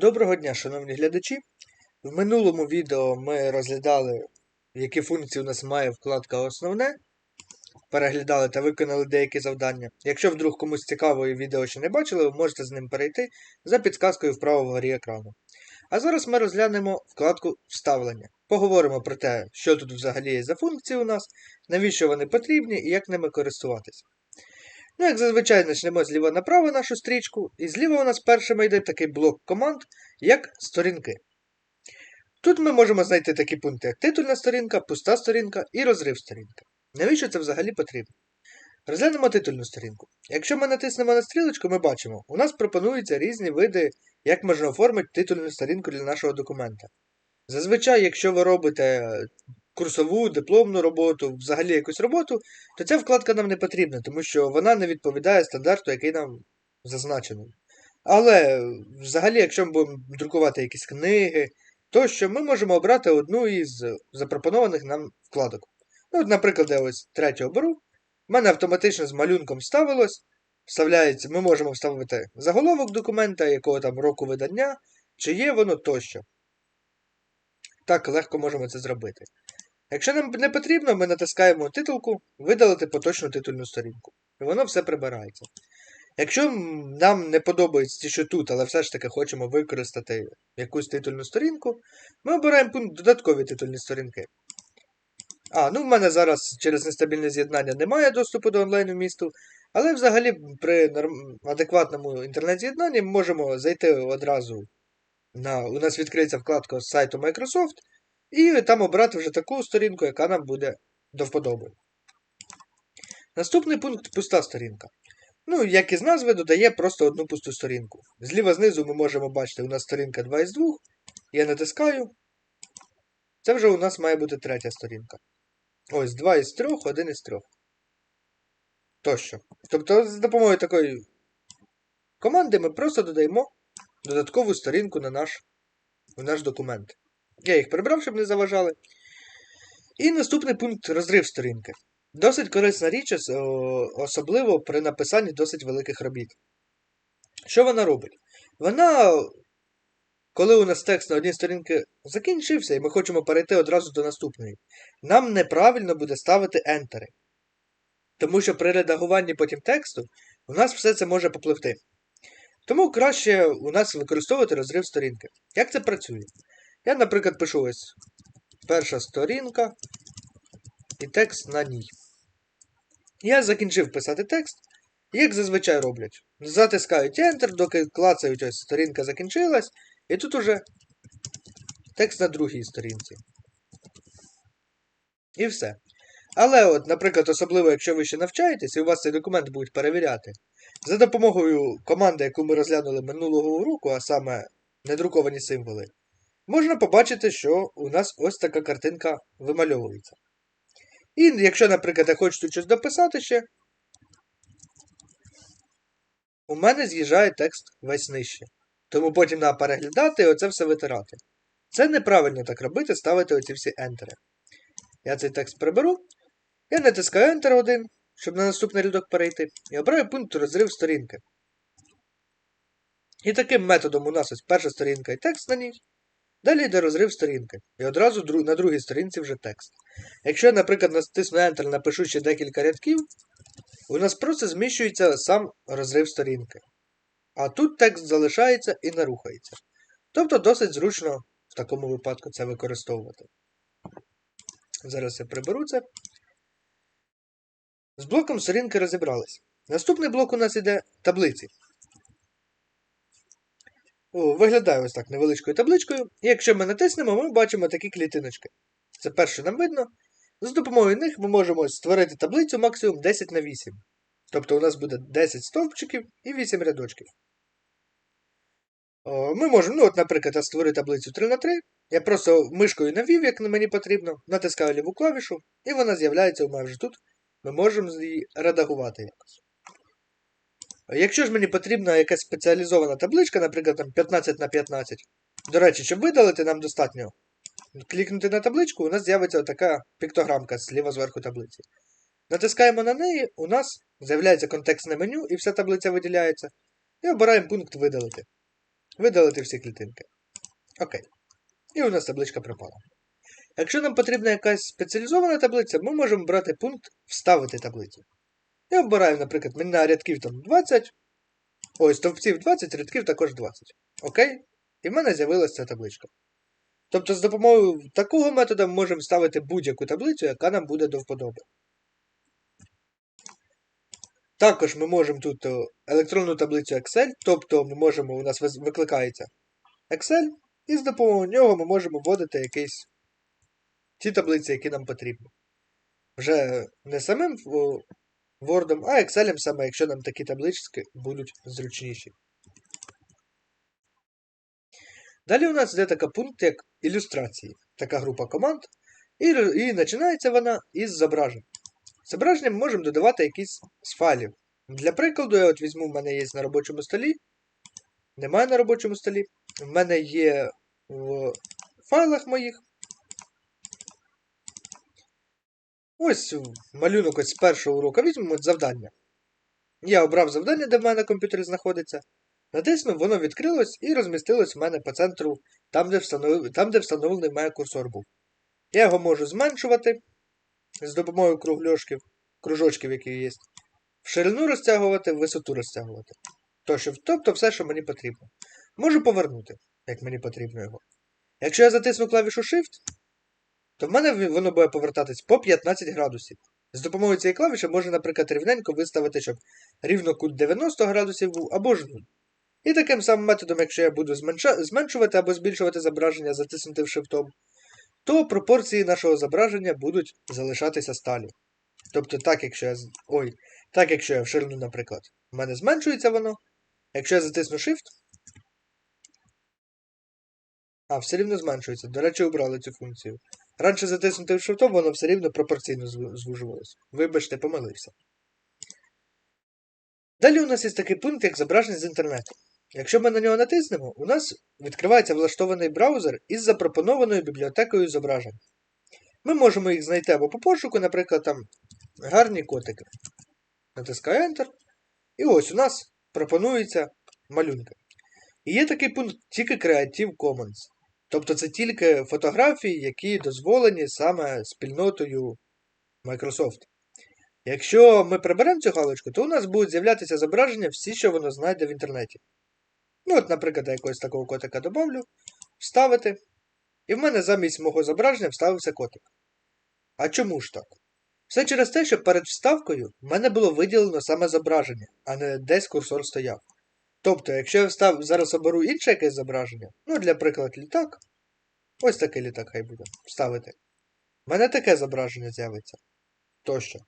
Доброго дня, шановні глядачі. В минулому відео ми розглядали, які функції у нас має вкладка Основне. Переглядали та виконали деякі завдання. Якщо вдруг комусь цікаво і відео ще не бачили, ви можете з ним перейти за підсказкою вправо вгорі екрану. А зараз ми розглянемо вкладку Вставлення. Поговоримо про те, що тут взагалі є за функції у нас, навіщо вони потрібні і як ними користуватися. Ну, як зазвичай, почнемо зліва направо нашу стрічку, і зліва у нас першими йде такий блок команд, як сторінки. Тут ми можемо знайти такі пункти, як титульна сторінка, пуста сторінка і розрив сторінки. Навіщо це взагалі потрібно? Розглянемо титульну сторінку. Якщо ми натиснемо на стрілочку, ми бачимо, у нас пропонуються різні види, як можна оформити титульну сторінку для нашого документа. Зазвичай, якщо ви робите курсову, дипломну роботу, взагалі якусь роботу, то ця вкладка нам не потрібна, тому що вона не відповідає стандарту, який нам зазначений. Але взагалі, якщо ми будемо друкувати якісь книги, тощо ми можемо обрати одну із запропонованих нам вкладок. Ну, от, Наприклад, я ось третю оберу. У мене автоматично з малюнком вставилось. Вставляється, Ми можемо вставити заголовок документа, якого там року видання, чи є воно тощо. Так легко можемо це зробити. Якщо нам не потрібно, ми натискаємо титулку Видалити поточну титульну сторінку. І воно все прибирається. Якщо нам не подобається що тут, але все ж таки хочемо використати якусь титульну сторінку, ми обираємо пункт Додаткові титульні сторінки. А, ну в мене зараз через нестабільне з'єднання немає доступу до онлайн місту, але взагалі при адекватному інтернет-з'єднанні ми можемо зайти одразу на. У нас відкриється вкладка з сайту Microsoft, і там обрати вже таку сторінку, яка нам буде до вподоби. Наступний пункт пуста сторінка. Ну, як із назви, додає просто одну пусту сторінку. Зліва знизу ми можемо бачити, у нас сторінка 2 із 2. Я натискаю. Це вже у нас має бути третя сторінка. Ось 2 із 3, 1 із 3. Тощо. Тобто, з допомогою такої команди ми просто додаємо додаткову сторінку на наш, на наш документ. Я їх прибрав, щоб не заважали. І наступний пункт розрив сторінки. Досить корисна річ, особливо при написанні досить великих робіт. Що вона робить? Вона, коли у нас текст на одній сторінці закінчився, і ми хочемо перейти одразу до наступної, нам неправильно буде ставити ентери. Тому що при редагуванні потім тексту у нас все це може попливти. Тому краще у нас використовувати розрив сторінки. Як це працює? Я, наприклад, пишу ось перша сторінка і текст на ній. Я закінчив писати текст, як зазвичай роблять. Затискають Enter, доки клацають ось сторінка закінчилась, і тут уже текст на другій сторінці. І все. Але, от, наприклад, особливо, якщо ви ще навчаєтесь, і у вас цей документ будуть перевіряти, за допомогою команди, яку ми розглянули минулого уроку, а саме недруковані символи, можна побачити, що у нас ось така картинка вимальовується. І якщо, наприклад, я хочу тут щось дописати ще, у мене з'їжджає текст весь нижче. Тому потім треба переглядати і оце все витирати. Це неправильно так робити, ставити оці всі ентери. Я цей текст приберу. Я натискаю Enter 1, щоб на наступний рядок перейти, і обираю пункт розрив сторінки. І таким методом у нас ось перша сторінка і текст на ній. Далі йде розрив сторінки. І одразу на другій сторінці вже текст. Якщо я, наприклад, натисну Enter, напишу ще декілька рядків, у нас просто зміщується сам розрив сторінки. А тут текст залишається і не рухається. Тобто досить зручно в такому випадку це використовувати. Зараз я приберу це. З блоком сторінки розібрались. Наступний блок у нас іде таблиці. Виглядає ось так невеличкою табличкою. І якщо ми натиснемо, ми бачимо такі клітиночки. Це перше нам видно. За допомогою них ми можемо створити таблицю максимум 10 на 8. Тобто у нас буде 10 стовпчиків і 8 рядочків. Ми можемо, ну от, наприклад, я створю таблицю 3 на 3. Я просто мишкою навів, як мені потрібно, натискаю ліву клавішу, і вона з'являється у мене вже тут. Ми можемо її редагувати якось. Якщо ж мені потрібна якась спеціалізована табличка, наприклад, там 15 на 15, до речі, щоб видалити, нам достатньо клікнути на табличку, у нас з'явиться така піктограмка зліва зверху таблиці. Натискаємо на неї, у нас з'являється контекстне меню і вся таблиця виділяється. І обираємо пункт видалити. Видалити всі клітинки. Окей. І у нас табличка пропала. Якщо нам потрібна якась спеціалізована таблиця, ми можемо брати пункт Вставити таблицю. Я обираю, наприклад, на рядків там 20. Ой, стовпців 20, рядків також 20. Окей? І в мене з'явилася ця табличка. Тобто, з допомогою такого методу ми можемо ставити будь-яку таблицю, яка нам буде до вподоби. Також ми можемо тут електронну таблицю Excel, тобто ми можемо, у нас викликається Excel, і з допомогою нього ми можемо вводити якісь ті таблиці, які нам потрібні. Вже не самим Word, а Excel саме, якщо нам такі таблички будуть зручніші. Далі у нас йде така пункт, як ілюстрації, така група команд, і, і починається вона із зображень. Зображення ми можемо додавати якісь з файлів. Для прикладу, я от візьму, в мене є на робочому столі. Немає на робочому столі. В мене є в файлах моїх. Ось малюнок ось з першого уроку. Візьмемо завдання. Я обрав завдання, де в мене на комп'ютері знаходиться. Натиснув, воно відкрилось і розмістилось в мене по центру, там, де, встановив, там, де встановлений в курсор був. Я його можу зменшувати з допомогою кругляшків, кружочків, які є. В ширину розтягувати, в висоту розтягувати. Тощо, тобто все, що мені потрібно. Можу повернути, як мені потрібно його. Якщо я затисну клавішу Shift, то в мене воно буде повертатись по 15 градусів. З допомогою цієї клавіші можна, наприклад, рівненько виставити, щоб рівно кут 90 градусів був або ж 0. І таким самим методом, якщо я буду зменшувати або збільшувати зображення, затиснутим шифтом, то пропорції нашого зображення будуть залишатися сталі. Тобто, так, якщо я. Ой, так, якщо я в ширину, наприклад, в мене зменшується воно. Якщо я затисну Shift. А, все рівно зменшується. До речі, обрали цю функцію. Раніше затиснутим шифтом, воно все рівно пропорційно зв- звужувалося. Вибачте, помилився. Далі у нас є такий пункт, як зображення з інтернету. Якщо ми на нього натиснемо, у нас відкривається влаштований браузер із запропонованою бібліотекою зображень. Ми можемо їх знайти або по пошуку, наприклад, там гарні котики. Натискаю Enter. І ось у нас пропонується малюнки. І є такий пункт тільки Creative Commons. Тобто це тільки фотографії, які дозволені саме спільнотою Microsoft. Якщо ми приберемо цю галочку, то у нас будуть з'являтися зображення всі, що воно знайде в інтернеті. Ну, от, наприклад, я якогось такого котика добавлю, вставити. І в мене замість мого зображення вставився котик. А чому ж так? Все через те, що перед вставкою в мене було виділено саме зображення, а не десь курсор стояв. Тобто, якщо я встав, зараз оберу інше якесь зображення, ну, для прикладу, літак. Ось такий літак хай буде. Вставити. В мене таке зображення з'явиться. Тощо.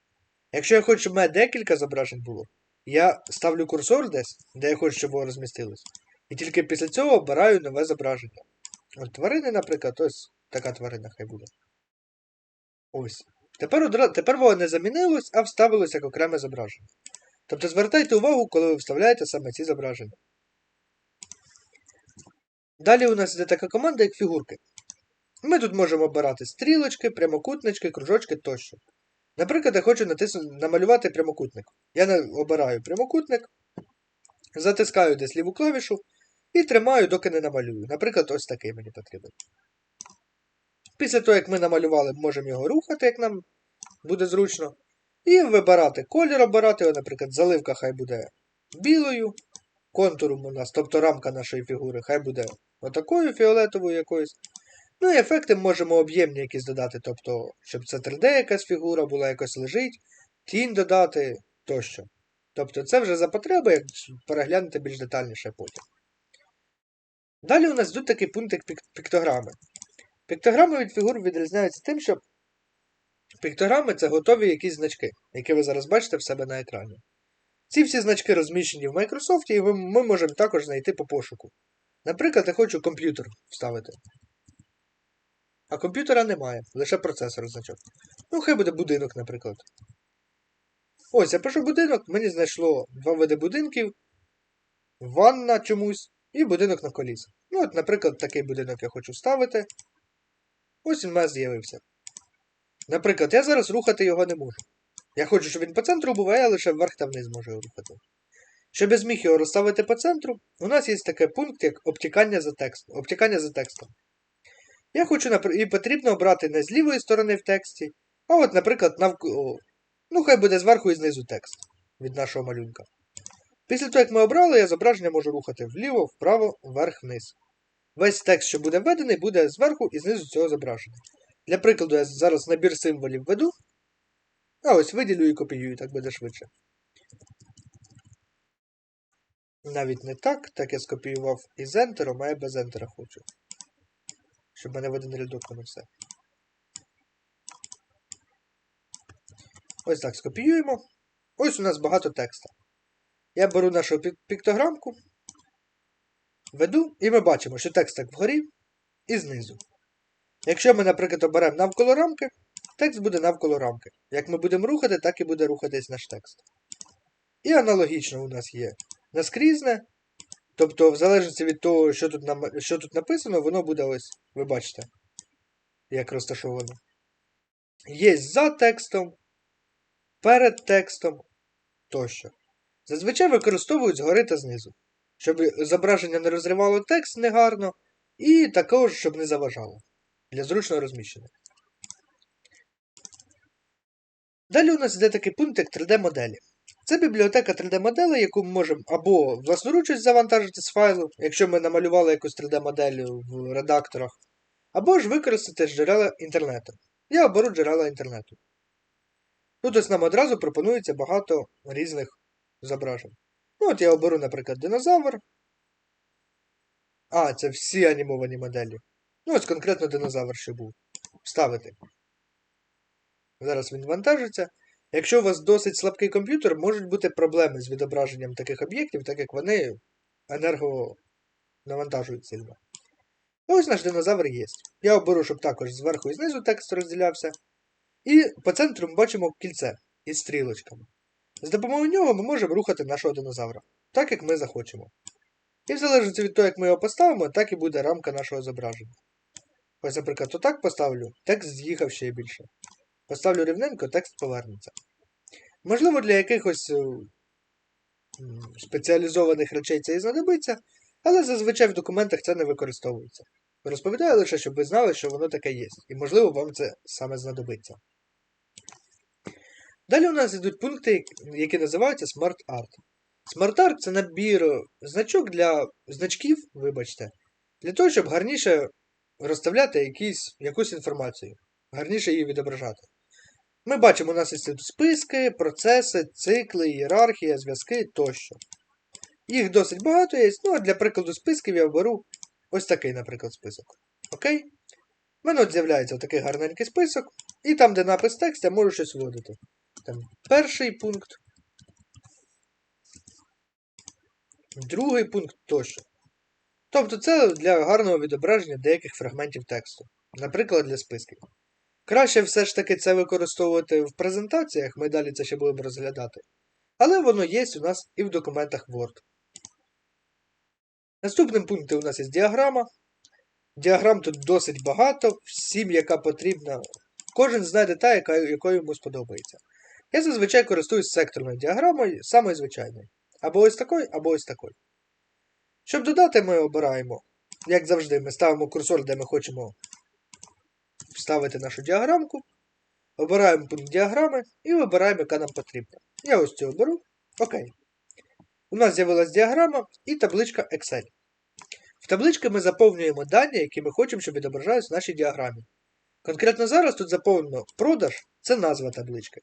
Якщо я хочу, щоб в мене декілька зображень було, я ставлю курсор десь, де я хочу, щоб воно розмістилось. І тільки після цього обираю нове зображення. От тварини, наприклад, ось така тварина хай буде. Ось. Тепер, одра... Тепер воно не замінилось, а вставилось як окреме зображення. Тобто звертайте увагу, коли ви вставляєте саме ці зображення. Далі у нас йде така команда, як фігурки. Ми тут можемо обирати стрілочки, прямокутнички, кружочки тощо. Наприклад, я хочу натиснути, намалювати прямокутник. Я обираю прямокутник, затискаю десь ліву клавішу і тримаю, доки не намалюю. Наприклад, ось такий мені потрібен. Після того, як ми намалювали, можемо його рухати, як нам буде зручно. І вибирати колір, обирати наприклад, заливка хай буде білою. Контуром у нас, тобто рамка нашої фігури, хай буде отакою фіолетовою якоюсь. Ну і ефекти можемо об'ємні якісь додати, тобто, щоб це 3D якась фігура була, якось лежить, тінь додати тощо. Тобто це вже за потреби, як переглянути більш детальніше потім. Далі у нас йдуть такий пункт, як пік- піктограми. Піктограми від фігур відрізняються тим, що піктограми це готові якісь значки, які ви зараз бачите в себе на екрані. Ці всі значки розміщені в Microsoft, і ми можемо також знайти по пошуку. Наприклад, я хочу комп'ютер вставити. А комп'ютера немає, лише процесор значок. Ну, хай буде будинок, наприклад. Ось, я пишу будинок, мені знайшло два види будинків, ванна чомусь і будинок на колісах. Ну, от, наприклад, такий будинок я хочу вставити. Ось він в мене з'явився. Наприклад, я зараз рухати його не можу. Я хочу, щоб він по центру був, а я лише вверх та вниз можу його рухати. Щоб я зміг його розставити по центру, у нас є такий пункт, як обтікання за текстом. Обтікання за текстом. Я хочу, і потрібно обрати не з лівої сторони в тексті, а от, наприклад, навколо. Ну, хай буде зверху і знизу текст від нашого малюнка. Після того, як ми обрали, я зображення можу рухати вліво, вправо, вверх, вниз. Весь текст, що буде введений, буде зверху і знизу цього зображення. Для прикладу, я зараз набір символів введу. А ось виділю і копіюю, так буде швидше. Навіть не так, так я скопіював із Enter, а я без Enter хочу. Щоб мене в один рядок воно все. Ось так скопіюємо. Ось у нас багато текста. Я беру нашу піктограмку, веду, і ми бачимо, що текст так вгорі і знизу. Якщо ми, наприклад, оберемо навколо рамки, текст буде навколо рамки. Як ми будемо рухати, так і буде рухатись наш текст. І аналогічно у нас є наскрізне. Тобто, в залежності від того, що тут, нам, що тут написано, воно буде ось, ви бачите, як розташовано. Є за текстом, перед текстом тощо. Зазвичай використовують згори та знизу, щоб зображення не розривало текст негарно, і також, щоб не заважало для зручного розміщення. Далі у нас йде такий пункт, як 3D-моделі. Це бібліотека 3D-моделей, яку ми можемо або власноруч завантажити з файлу, якщо ми намалювали якусь 3D-модель в редакторах, або ж використати джерела інтернету. Я оберу джерела інтернету. Тут ось нам одразу пропонується багато різних зображень. Ну, от я оберу, наприклад, динозавр. А, це всі анімовані моделі. Ну, ось конкретно динозавр ще був. Вставити. Зараз він вантажиться. Якщо у вас досить слабкий комп'ютер, можуть бути проблеми з відображенням таких об'єктів, так як вони енерго навантажують сильно. Ось наш динозавр є. Я оберу, щоб також зверху і знизу текст розділявся. І по центру ми бачимо кільце із стрілочками. З допомогою нього ми можемо рухати нашого динозавра, так як ми захочемо. І в залежності від того, як ми його поставимо, так і буде рамка нашого зображення. Ось, наприклад, отак поставлю, текст з'їхав ще більше. Поставлю рівненько, текст повернеться. Можливо, для якихось е, спеціалізованих речей це і знадобиться, але зазвичай в документах це не використовується. Розповідаю лише, щоб ви знали, що воно таке є, і можливо вам це саме знадобиться. Далі у нас йдуть пункти, які називаються Smart Art. Smart Art це набір значок для значків, вибачте, для того, щоб гарніше розставляти якісь, якусь інформацію, гарніше її відображати. Ми бачимо, у нас є списки, процеси, цикли, ієрархія, зв'язки тощо. Їх досить багато є. Ну, а для прикладу списків я оберу ось такий, наприклад, список. Окей? У мене от з'являється такий гарненький список, і там, де напис текст, я можу щось вводити. Там перший пункт, другий пункт тощо. Тобто це для гарного відображення деяких фрагментів тексту, наприклад, для списків. Краще все ж таки це використовувати в презентаціях, ми далі це ще будемо розглядати. Але воно є у нас і в документах Word. Наступним пунктом у нас є діаграма. Діаграм тут досить багато, всім, яка потрібна. Кожен знайде та, яка, якою йому сподобається. Я зазвичай користуюсь секторною діаграмою, самою звичайною. Або ось такою, або ось такою. Щоб додати, ми обираємо, як завжди, ми ставимо курсор, де ми хочемо вставити нашу діаграмку. Обираємо пункт діаграми і вибираємо, яка нам потрібна. Я ось цю оберу. Окей. У нас з'явилась діаграма і табличка Excel. В табличці ми заповнюємо дані, які ми хочемо, щоб відображались в нашій діаграмі. Конкретно зараз тут заповнено продаж це назва таблички.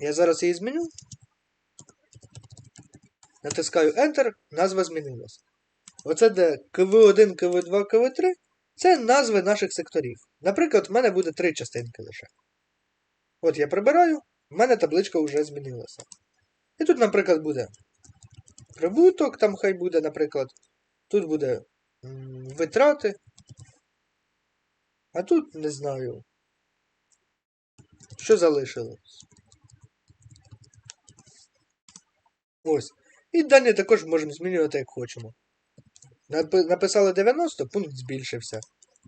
Я зараз її зміню. Натискаю Enter, назва змінилась. Оце де КВ1, КВ2, КВ3 це назви наших секторів. Наприклад, в мене буде три частинки лише. От я прибираю, в мене табличка вже змінилася. І тут, наприклад, буде прибуток, там хай буде, наприклад. Тут буде витрати. А тут не знаю. Що залишилось. Ось. І дані також можемо змінювати, як хочемо. Написали 90, пункт збільшився.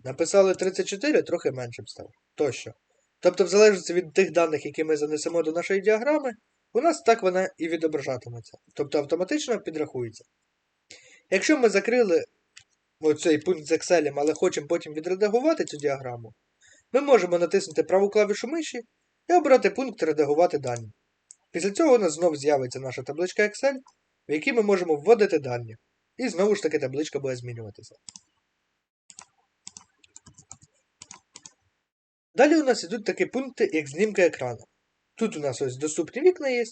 Написали 34, трохи меншим став. Тощо. Тобто, в залежності від тих даних, які ми занесемо до нашої діаграми, у нас так вона і відображатиметься, тобто автоматично підрахується. Якщо ми закрили оцей пункт з Excel, але хочемо потім відредагувати цю діаграму, ми можемо натиснути праву клавішу миші і обрати пункт Редагувати дані. Після цього у нас знову з'явиться наша табличка Excel, в якій ми можемо вводити дані. І знову ж таки табличка буде змінюватися. Далі у нас йдуть такі пункти, як знімка екрану. Тут у нас ось доступні вікна є.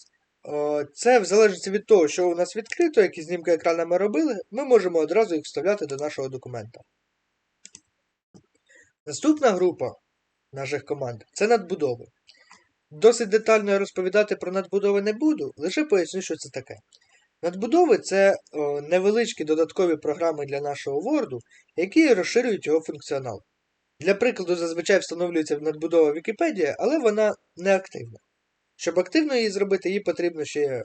Це в залежності від того, що у нас відкрито, які знімки екрану ми робили, ми можемо одразу їх вставляти до нашого документа. Наступна група наших команд це надбудови. Досить детально розповідати про надбудови не буду, лише поясню, що це таке. Надбудови це невеличкі додаткові програми для нашого Word, які розширюють його функціонал. Для прикладу, зазвичай встановлюється надбудова Вікіпедія, але вона не активна. Щоб активно її зробити, їй потрібно ще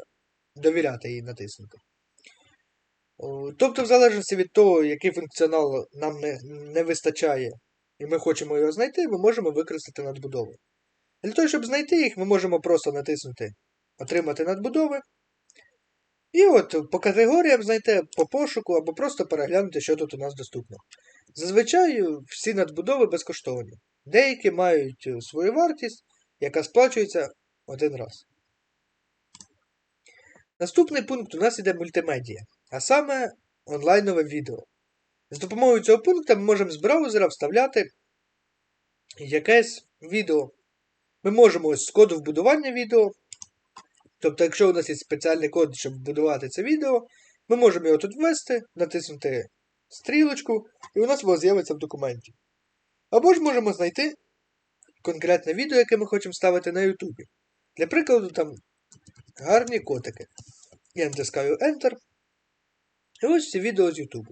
довіряти їй натиснути. Тобто, в залежності від того, який функціонал нам не, не вистачає, і ми хочемо його знайти, ми можемо використати надбудови. Для того, щоб знайти їх, ми можемо просто натиснути Отримати надбудови. І от по категоріям знайти по пошуку або просто переглянути, що тут у нас доступно. Зазвичай всі надбудови безкоштовні. Деякі мають свою вартість, яка сплачується один раз. Наступний пункт у нас іде мультимедія, а саме онлайнове відео. З допомогою цього пункту ми можемо з браузера вставляти якесь відео. Ми можемо з коду вбудування відео. Тобто, якщо у нас є спеціальний код, щоб вбудувати це відео, ми можемо його тут ввести, натиснути стрілочку, і у нас воно з'явиться в документі. Або ж можемо знайти конкретне відео, яке ми хочемо ставити на YouTube. Для прикладу, там гарні котики. Я натискаю Enter. І ось це відео з YouTube.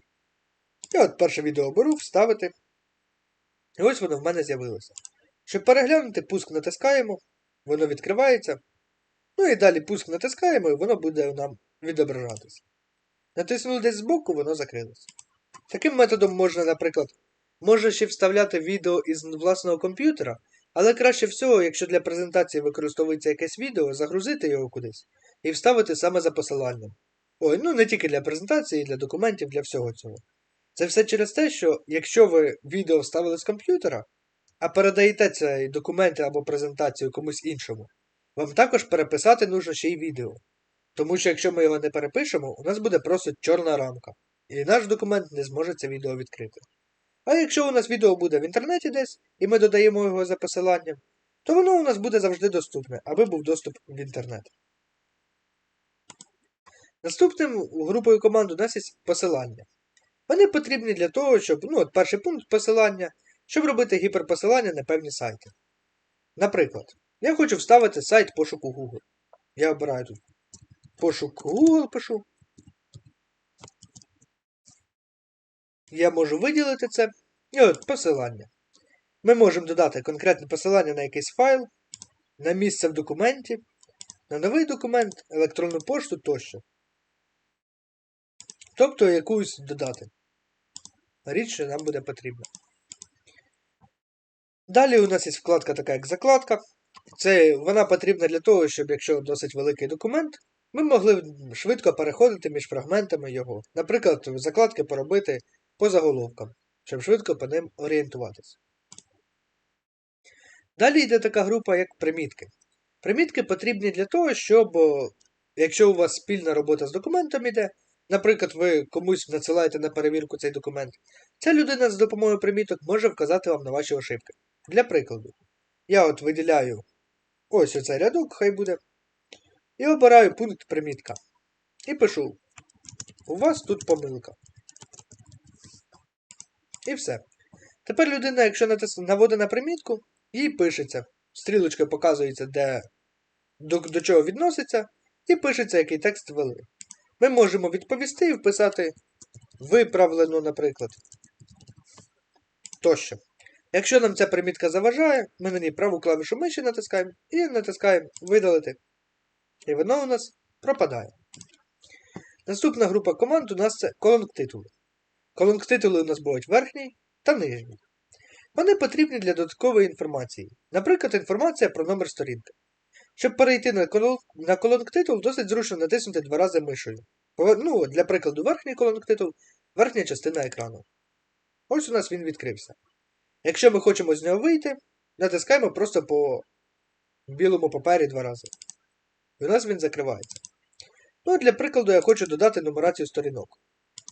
Я от перше відео беру, вставити. І ось воно в мене з'явилося. Щоб переглянути, пуск натискаємо, воно відкривається. Ну і далі пуск натискаємо, і воно буде нам відображатися. Натиснули десь збоку, воно закрилося. Таким методом можна, наприклад, можна ще вставляти відео із власного комп'ютера, але краще всього, якщо для презентації використовується якесь відео, загрузити його кудись і вставити саме за посиланням. Ой, ну не тільки для презентації, для документів, для всього цього. Це все через те, що якщо ви відео вставили з комп'ютера, а передаєте цей документи або презентацію комусь іншому, вам також переписати нужно ще й відео. Тому що якщо ми його не перепишемо, у нас буде просто чорна рамка, і наш документ не зможе це відео відкрити. А якщо у нас відео буде в інтернеті десь, і ми додаємо його за посиланням, то воно у нас буде завжди доступне, аби був доступ в інтернет. Наступним групою команд у нас є посилання. Вони потрібні для того, щоб, ну, от перший пункт посилання, щоб робити гіперпосилання на певні сайти. Наприклад, я хочу вставити сайт пошуку Google. Я обираю тут пошук Google пишу. Я можу виділити це. І от посилання. Ми можемо додати конкретне посилання на якийсь файл, на місце в документі, на новий документ, електронну пошту тощо. Тобто якусь додати. Річ, що нам буде потрібна. Далі у нас є вкладка така, як закладка. Це Вона потрібна для того, щоб якщо досить великий документ, ми могли швидко переходити між фрагментами його. Наприклад, закладки поробити по заголовкам, щоб швидко по ним орієнтуватися. Далі йде така група, як примітки. Примітки потрібні для того, щоб, якщо у вас спільна робота з документом йде, наприклад, ви комусь надсилаєте на перевірку цей документ, ця людина з допомогою приміток може вказати вам на ваші ошибки. Для прикладу, я от виділяю ось оцей рядок, хай буде, і обираю пункт примітка. І пишу: У вас тут помилка. І все. Тепер людина, якщо наводить на примітку, їй пишеться. Стрілочка показується, де, до, до чого відноситься, і пишеться, який текст ввели. Ми можемо відповісти і вписати виправлено, наприклад. Тощо. Якщо нам ця примітка заважає, ми на ній праву клавішу миші натискаємо і натискаємо видалити. І воно у нас пропадає. Наступна група команд у нас це колонк-титули. Колонк-титули у нас будуть верхній та нижній. Вони потрібні для додаткової інформації. Наприклад, інформація про номер сторінки. Щоб перейти на, на колонктитул, досить зручно натиснути два рази мишею. Ну, для прикладу, верхній колонктитул, верхня частина екрану. Ось у нас він відкрився. Якщо ми хочемо з нього вийти, натискаємо просто по білому папері два рази. І у нас він закривається. Ну, для прикладу, я хочу додати нумерацію сторінок.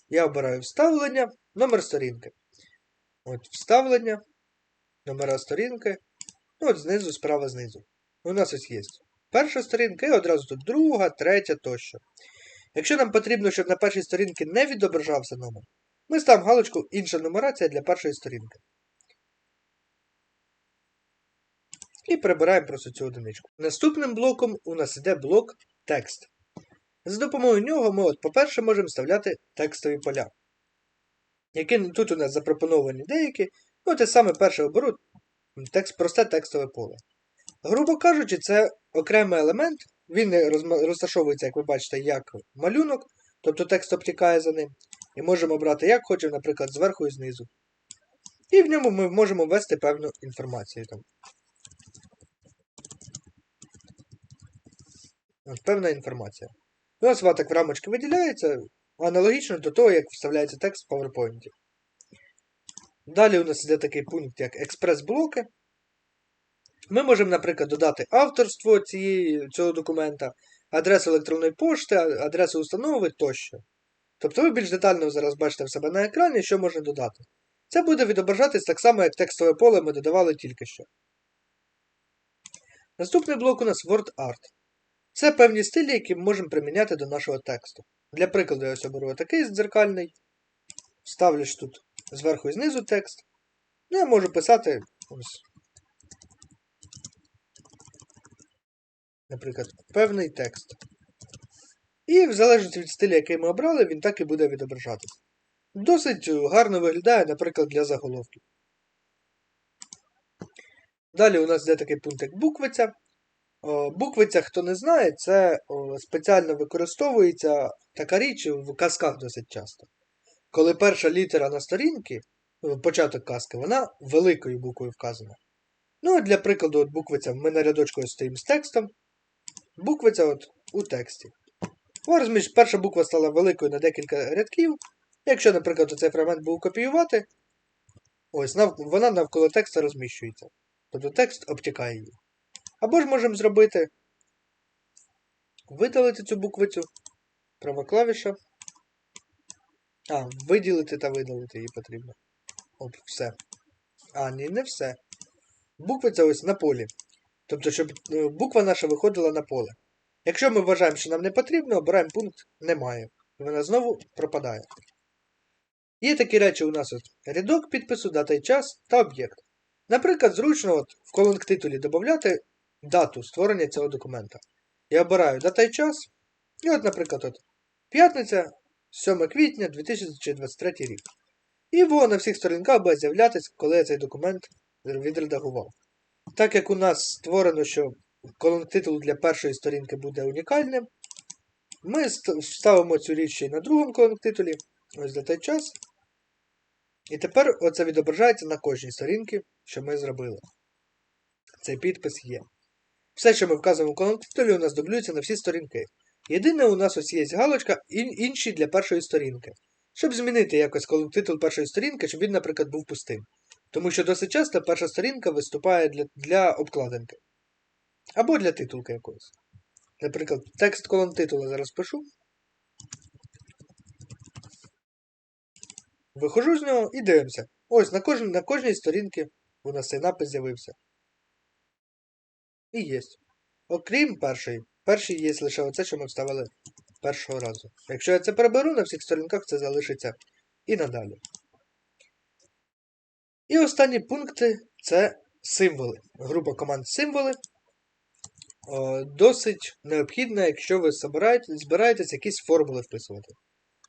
Я обираю вставлення, номер сторінки. От вставлення, номера сторінки. Ну, от знизу, справа знизу. У нас ось є перша сторінка і одразу тут друга, третя тощо. Якщо нам потрібно, щоб на першій сторінці не відображався номер, ми ставимо галочку інша нумерація для першої сторінки. І прибираємо просто цю одиничку. Наступним блоком у нас іде блок текст. За допомогою нього ми, от, по-перше, можемо вставляти текстові поля. Які тут у нас запропоновані деякі. Ну, те саме перше оберу текст, просте текстове поле. Грубо кажучи, це окремий елемент. Він розташовується, як ви бачите, як малюнок, тобто текст обтікає за ним. І можемо обрати як хочемо, наприклад, зверху і знизу. І в ньому ми можемо ввести певну інформацію. Там. Певна інформація. У нас ваток в рамочки виділяється, аналогічно до того, як вставляється текст в PowerPoint. Далі у нас йде такий пункт, як експрес-блоки. Ми можемо, наприклад, додати авторство цієї, цього документа, адресу електронної пошти, адресу установи тощо. Тобто ви більш детально зараз бачите в себе на екрані, що можна додати. Це буде відображатись так само, як текстове поле ми додавали тільки що. Наступний блок у нас Word Art. Це певні стилі, які ми можемо приміняти до нашого тексту. Для прикладу, я ось оберу такий дзеркальний. Ставлю ж тут зверху і знизу текст. Ну, я можу писати ось. Наприклад, певний текст. І в залежності від стилю, який ми обрали, він так і буде відображатися. Досить гарно виглядає, наприклад, для заголовків. Далі у нас йде такий пункт, як буквиця. О, Буквиця, хто не знає, це спеціально використовується така річ в казках досить часто. Коли перша літера на сторінці, початок казки, вона великою буквою вказана. Ну, для прикладу, от буквиця, ми на рядочку стоїмо з текстом. Буквиця от у тексті. О, розумієш, перша буква стала великою на декілька рядків. Якщо, наприклад, цей фрагмент був копіювати, ось вона навколо текста розміщується. Тобто текст обтікає її. Або ж можемо зробити видалити цю буквицю. Права клавіша. А, виділити та видалити її потрібно. Оп, все. А, ні, не все. Буквиця ось на полі. Тобто, щоб е, буква наша виходила на поле. Якщо ми вважаємо, що нам не потрібно, обираємо пункт немає. І вона знову пропадає. Є такі речі у нас от рядок підпису, дата і час та об'єкт. Наприклад, зручно от в колонк-титулі додати дату створення цього документа. Я обираю дата і час. І от, наприклад, от п'ятниця, 7 квітня 2023 рік. І воно на всіх сторінках буде з'являтися, коли я цей документ відредагував. Так як у нас створено, що колонк титул для першої сторінки буде унікальним, ми ст- вставимо цю річ ще й на другому колонк титулі. Ось за той час. І тепер оце відображається на кожній сторінці, що ми зробили. Цей підпис є. Все, що ми вказуємо в колонк титулі, у нас дублюється на всі сторінки. Єдине, у нас ось є галочка «Ін- інші для першої сторінки. Щоб змінити якось титул першої сторінки, щоб він, наприклад, був пустим. Тому що досить часто перша сторінка виступає для, для обкладинки. Або для титулки якогось. Наприклад, текст колон титула зараз пишу. Виходжу з нього і дивимося. Ось на, кожен, на кожній сторінці у нас цей напис з'явився. І є. Окрім першої. Першій є лише оце, що ми вставили першого разу. Якщо я це переберу на всіх сторінках, це залишиться і надалі. І останні пункти це символи. Група команд символи. Досить необхідна, якщо ви збираєте, збираєтесь якісь формули вписувати.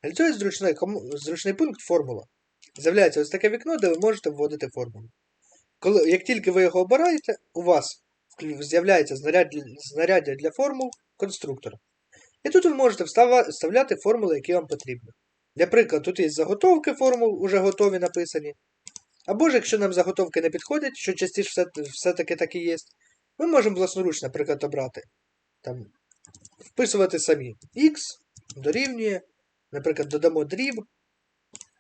Для цього зручний, зручний пункт формула. З'являється ось таке вікно, де ви можете вводити формулу. Коли, як тільки ви його обираєте, у вас з'являється знаряддя, для формул конструктор. І тут ви можете вставляти формули, які вам потрібні. Для прикладу, тут є заготовки формул, уже готові написані. Або ж, якщо нам заготовки не підходять, що частіше все, все-таки так і є, Ми можемо власноруч, наприклад, обрати, там, вписувати самі x дорівнює, наприклад, додамо дріб,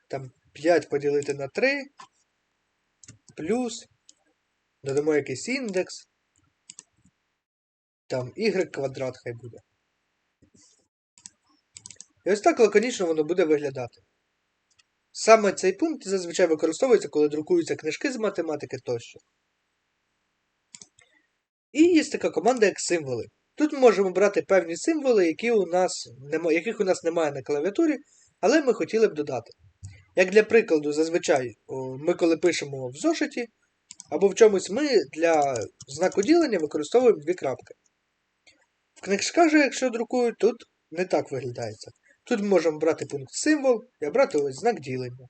там 5 поділити на 3, плюс, додамо якийсь індекс, там y квадрат хай буде. І ось так лаконічно воно буде виглядати. Саме цей пункт зазвичай використовується, коли друкуються книжки з математики тощо. І є така команда, як символи. Тут ми можемо брати певні символи, які у нас яких у нас немає на клавіатурі, але ми хотіли б додати. Як для прикладу, зазвичай, ми коли пишемо в зошиті, або в чомусь ми для знаку ділення використовуємо дві крапки. В книжках же, якщо друкують, тут не так виглядається. Тут ми можемо брати пункт символ і обрати ось знак ділення.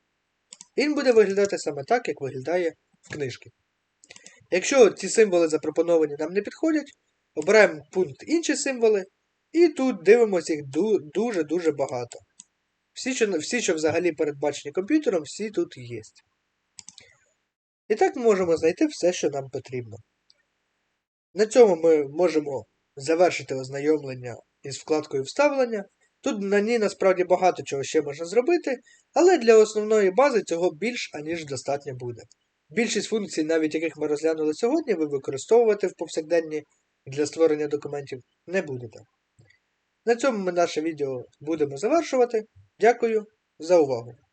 Він буде виглядати саме так, як виглядає в книжці. Якщо ці символи запропоновані нам не підходять, обираємо пункт інші символи, і тут дивимося їх дуже-дуже багато. Всі що, всі, що взагалі передбачені комп'ютером, всі тут є. І так ми можемо знайти все, що нам потрібно. На цьому ми можемо завершити ознайомлення із вкладкою вставлення. Тут на ній насправді багато чого ще можна зробити, але для основної бази цього більш аніж достатньо буде. Більшість функцій, навіть яких ми розглянули сьогодні, ви використовувати в повсякденні для створення документів не будете. На цьому ми наше відео будемо завершувати. Дякую за увагу!